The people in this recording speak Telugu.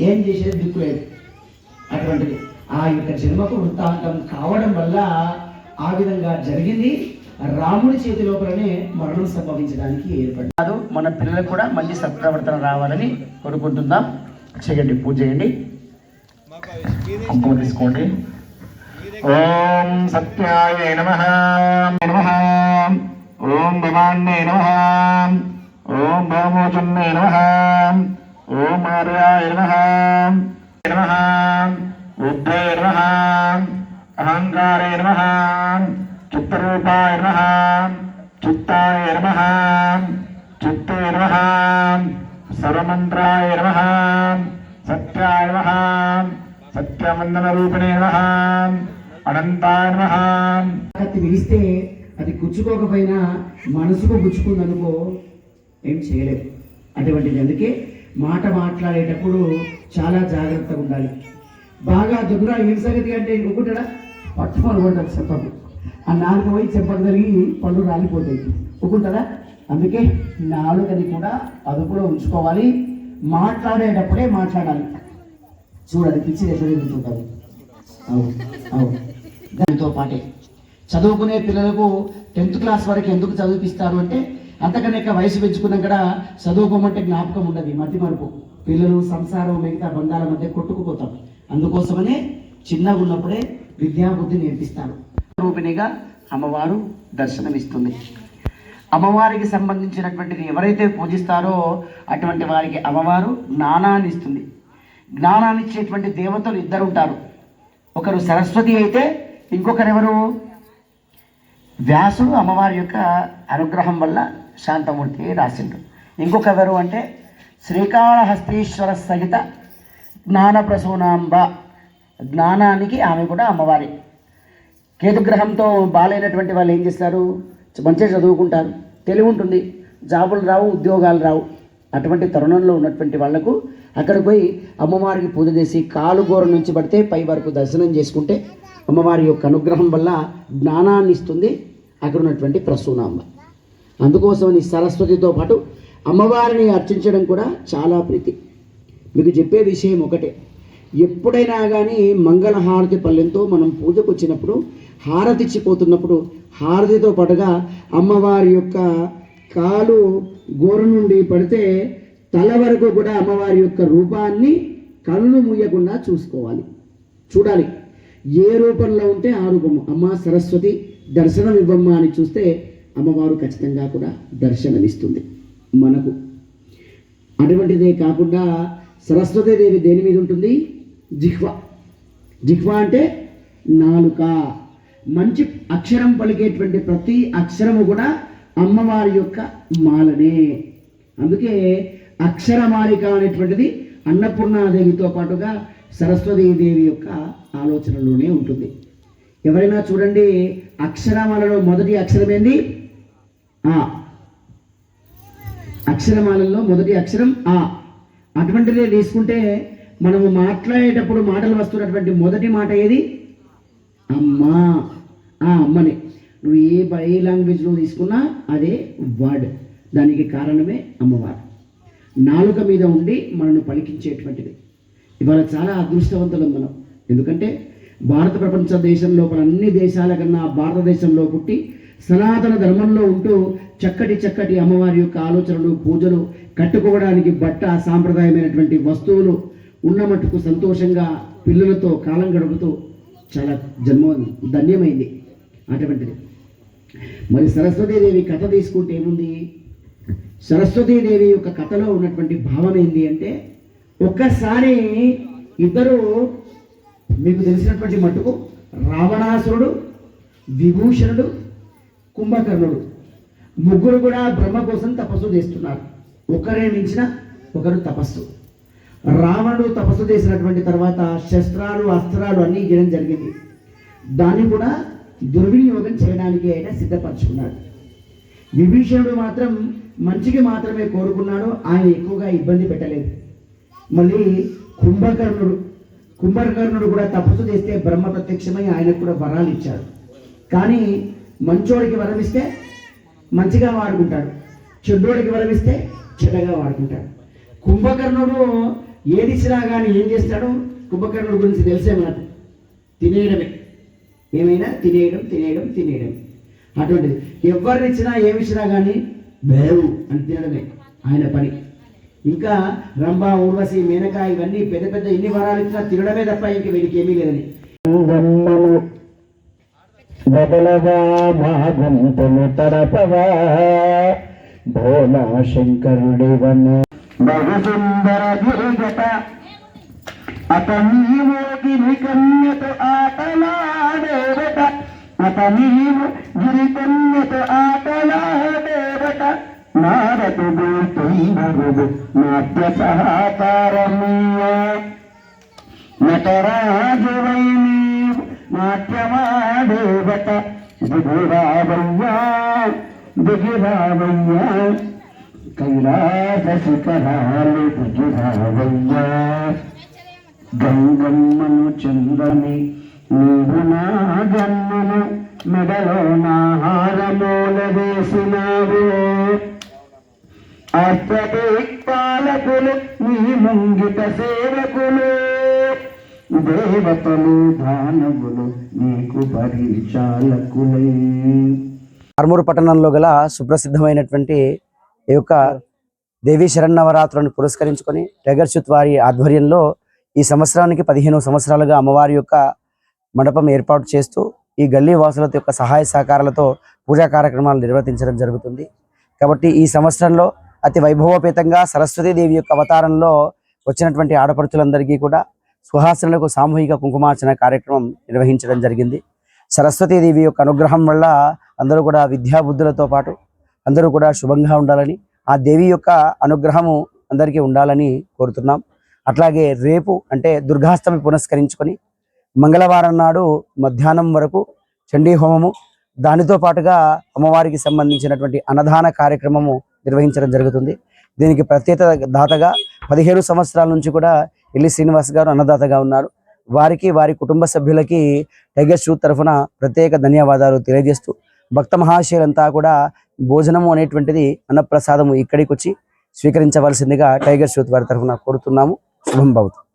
ఏం చేసేది దిక్కు లేదు. అటువంటిది. ఆ యొక్క జన్మకు వృత్తాంతం కావడం వల్ల ఆ విధంగా జరిగింది. రాముడి చేతి లోపలనే మరణం సంభవించడానికి ఏర్పడింది. కాదు మన పిల్లలకు కూడా మంచి సత్ప్రవర్తన రావాలని కోరుకుంటుందాం చేయండి పూజ చేయండి. కుంకుమ తీసుకోండి. ఓం సత్యాయ నమ. నమ. ఓం భవాన్నే నమ. ఓం భవమోచన్నే నమ. ఓం ఆర్యాయ నమ. నమ బుద్ధాయ నమ. అహంకారే నమ. చిత్తరూపాయ నమ. చిత్తాయ నమ. చిత్తే నమ. సర్వమంత్రాయ నమ. సత్యాయ నమ. సత్యమందన రూపిణే నమ. అనంతాయ నమ. కత్తి అది గుచ్చుకోకపోయినా మనసుకు గుచ్చుకుందనుకో ఏం చేయలేదు అటువంటిది అందుకే మాట మాట్లాడేటప్పుడు చాలా జాగ్రత్తగా ఉండాలి. బాగా దుగ్గురా ఏం సంగతి అంటే ఇంకొకటడా పట్టుకొని పడతాడు చెప్పదు ఆ నాలుగు పోయి చెప్పడం జరిగి పళ్ళు రాలిపోతాయి. ఒక్కుంటారా? అందుకే నాలుగని కూడా అదుపులో ఉంచుకోవాలి. మాట్లాడేటప్పుడే మాట్లాడాలి. చూడండి పిచ్చి ఎట్లా తిరుగుతుంటారు అవును అవును. దానితో పాటే చదువుకునే పిల్లలకు టెన్త్ క్లాస్ వరకు ఎందుకు చదివిపిస్తారు అంటే అంతకనేక వయసు పెంచుకున్నాం కూడా చదువుకోమంటే జ్ఞాపకం ఉండదు మతి మరుపు. పిల్లలు సంసారం మిగతా బంధాల మధ్య కొట్టుకుపోతాం. అందుకోసమనే చిన్నగా ఉన్నప్పుడే విద్యాబుద్ధి నేర్పిస్తారు. రూపిణిగా అమ్మవారు దర్శనమిస్తుంది. అమ్మవారికి సంబంధించినటువంటిది ఎవరైతే పూజిస్తారో అటువంటి వారికి అమ్మవారు జ్ఞానాన్ని ఇస్తుంది. జ్ఞానాన్ని ఇచ్చేటువంటి దేవతలు ఇద్దరు ఉంటారు. ఒకరు సరస్వతి అయితే ఇంకొకరెవరు? వ్యాసుడు అమ్మవారి యొక్క అనుగ్రహం వల్ల శాంతమూర్తి రాసిండు. ఇంకొక ఎవరు అంటే శ్రీకాళహస్తీశ్వర సహిత జ్ఞాన ప్రసూనాంబ జ్ఞానానికి ఆమె కూడా అమ్మవారి. కేతుగ్రహంతో బాలైనటువంటి వాళ్ళు ఏం చేస్తారు? మంచిగా చదువుకుంటారు. తెలివి ఉంటుంది. జాబులు రావు ఉద్యోగాలు రావు. అటువంటి తరుణంలో ఉన్నటువంటి వాళ్ళకు అక్కడ పోయి అమ్మవారికి పూజ చేసి కాలుగోర నుంచి పడితే పై వరకు దర్శనం చేసుకుంటే అమ్మవారి యొక్క అనుగ్రహం వల్ల జ్ఞానాన్ని ఇస్తుంది. అక్కడ ఉన్నటువంటి ప్రసూనాంబ ఈ సరస్వతితో పాటు అమ్మవారిని అర్చించడం కూడా చాలా ప్రీతి. మీకు చెప్పే విషయం ఒకటే. ఎప్పుడైనా కానీ మంగళహారతి పల్లెంతో మనం పూజకు వచ్చినప్పుడు హారతి ఇచ్చిపోతున్నప్పుడు హారతితో పాటుగా అమ్మవారి యొక్క కాలు గోర నుండి పడితే తల వరకు కూడా అమ్మవారి యొక్క రూపాన్ని కళ్ళు మూయకుండా చూసుకోవాలి. చూడాలి. ఏ రూపంలో ఉంటే ఆ రూపము. అమ్మ సరస్వతి దర్శనం ఇవ్వమ్మా అని చూస్తే అమ్మవారు ఖచ్చితంగా కూడా దర్శనమిస్తుంది మనకు. అటువంటిదే కాకుండా సరస్వతీదేవి దేని మీద ఉంటుంది? జిహ్వ. జిహ్వ అంటే నాలుక. మంచి అక్షరం పలికేటువంటి ప్రతి అక్షరము కూడా అమ్మవారి యొక్క మాలనే. అందుకే అక్షరమాలిక అనేటువంటిది అన్నపూర్ణాదేవితో పాటుగా సరస్వతీదేవి యొక్క ఆలోచనలోనే ఉంటుంది. ఎవరైనా చూడండి అక్షరమాలలో మొదటి అక్షరం ఏంది? ఆ. అక్షరమాలలో మొదటి అక్షరం ఆ. అటువంటిదే తీసుకుంటే మనము మాట్లాడేటప్పుడు మాటలు వస్తున్నటువంటి మొదటి మాట ఏది? అమ్మా. ఆ అమ్మనే. నువ్వు ఏ బ- ఏ లాంగ్వేజ్లో తీసుకున్నా అదే వర్డ్. దానికి కారణమే అమ్మవారు. నాలుక మీద ఉండి మనను పలికించేటువంటిది. ఇవాళ చాలా అదృష్టవంతులం మనం. ఎందుకంటే భారత ప్రపంచ దేశం లోపల అన్ని దేశాల కన్నా భారతదేశంలో పుట్టి సనాతన ధర్మంలో ఉంటూ చక్కటి చక్కటి అమ్మవారి యొక్క ఆలోచనలు పూజలు కట్టుకోవడానికి బట్ట సాంప్రదాయమైనటువంటి వస్తువులు ఉన్న మట్టుకు సంతోషంగా పిల్లలతో కాలం గడుపుతూ చాలా జన్మ ధన్యమైంది అటువంటిది. మరి సరస్వతీదేవి కథ తీసుకుంటే ఏముంది? సరస్వతీదేవి యొక్క కథలో ఉన్నటువంటి భావం ఏంటి అంటే ఒక్కసారి ఇద్దరు మీకు తెలిసినటువంటి మటుకు రావణాసురుడు విభూషణుడు కుంభకర్ణుడు. ముగ్గురు కూడా బ్రహ్మ కోసం తపస్సు చేస్తున్నారు. ఒకరే మించిన ఒకరు తపస్సు. రావణుడు తపస్సు చేసినటువంటి తర్వాత శస్త్రాలు అస్త్రాలు అన్నీ ఇవ్వడం జరిగింది. దాన్ని కూడా దుర్వినియోగం చేయడానికి ఆయన సిద్ధపరచుకున్నాడు. విభీషణుడు మాత్రం మంచికి మాత్రమే కోరుకున్నాడు ఆయన ఎక్కువగా ఇబ్బంది పెట్టలేదు. మళ్ళీ కుంభకర్ణుడు. కుంభకర్ణుడు కూడా తపస్సు చేస్తే బ్రహ్మ ప్రత్యక్షమై ఆయనకు కూడా వరాలు ఇచ్చాడు. కానీ మంచోడికి వరమిస్తే మంచిగా వాడుకుంటాడు. చెడ్డోడికి వరమిస్తే చెడ్డగా వాడుకుంటాడు. కుంభకర్ణుడు ఏది ఇచ్చినా కానీ ఏం చేస్తాడు కుంభకర్ణుడి గురించి తెలిసే మనకు. తినేయడమే. ఏమైనా తినేయడం తినేయడం తినేయడం. అటువంటిది. ఎవరినిచ్చినా ఇచ్చినా ఏమి ఇచ్చినా కానీ బేవు అని తినడమే. ఆయన పని. ఇంకా రంభ ఊర్వశి మేనక ఇవన్నీ పెద్ద పెద్ద ఎన్ని వరాలు ఇచ్చినా తినడమే తప్ప ఇంక వీడికి ఏమీ లేదని. బదలవా మా గొంతును తడపవా? భోలా బహుసుందర గిరిజట కన్యతో ఆటలాడేరట తుందరుడు నాట్య సహకారమీయ నటరాజువై నీవు నాట్యమాడేవట. దిగురావయ్యా దిగిరావయ్యా కైలాస శిఖరాలు దిగిరావయ్యా. గంగమ్మను చందని నీవు నా గమ్మను మెడలో నా హారమూల వేసినావు. అష్టదిక్పాలకులు నీ ముంగిట సేవకులు. దేవతలు దానవులు నీకు పరిచాలకులే. ఆర్మూరు పట్టణంలో గల సుప్రసిద్ధమైనటువంటి ఈ యొక్క దేవీ శరన్నవరాత్రులను పురస్కరించుకొని టైగర్ చుత్ వారి ఆధ్వర్యంలో ఈ సంవత్సరానికి పదిహేను సంవత్సరాలుగా అమ్మవారి యొక్క మండపం ఏర్పాటు చేస్తూ ఈ గల్లీ వాసులతో యొక్క సహాయ సహకారాలతో పూజా కార్యక్రమాలు నిర్వర్తించడం జరుగుతుంది. కాబట్టి ఈ సంవత్సరంలో అతి వైభవోపేతంగా సరస్వతీదేవి యొక్క అవతారంలో వచ్చినటువంటి ఆడపడుచులందరికీ కూడా సుహాసనులకు సామూహిక కుంకుమార్చన కార్యక్రమం నిర్వహించడం జరిగింది. సరస్వతీదేవి యొక్క అనుగ్రహం వల్ల అందరూ కూడా విద్యాబుద్ధులతో పాటు అందరూ కూడా శుభంగా ఉండాలని ఆ దేవి యొక్క అనుగ్రహము అందరికీ ఉండాలని కోరుతున్నాం. అట్లాగే రేపు అంటే దుర్గాష్టమి పునస్కరించుకొని మంగళవారం నాడు మధ్యాహ్నం వరకు చండీ హోమము దానితో పాటుగా అమ్మవారికి సంబంధించినటువంటి అన్నదాన కార్యక్రమము నిర్వహించడం జరుగుతుంది. దీనికి ప్రత్యేక దాతగా పదిహేను సంవత్సరాల నుంచి కూడా ఎల్లి శ్రీనివాస్ గారు అన్నదాతగా ఉన్నారు. వారికి వారి కుటుంబ సభ్యులకి టైగర్ షూ తరఫున ప్రత్యేక ధన్యవాదాలు తెలియజేస్తూ భక్త మహాశయులంతా కూడా భోజనము అనేటువంటిది అన్నప్రసాదము ఇక్కడికి వచ్చి స్వీకరించవలసిందిగా టైగర్ షూత్ వారి తరఫున కోరుతున్నాము. శుభం భవతు.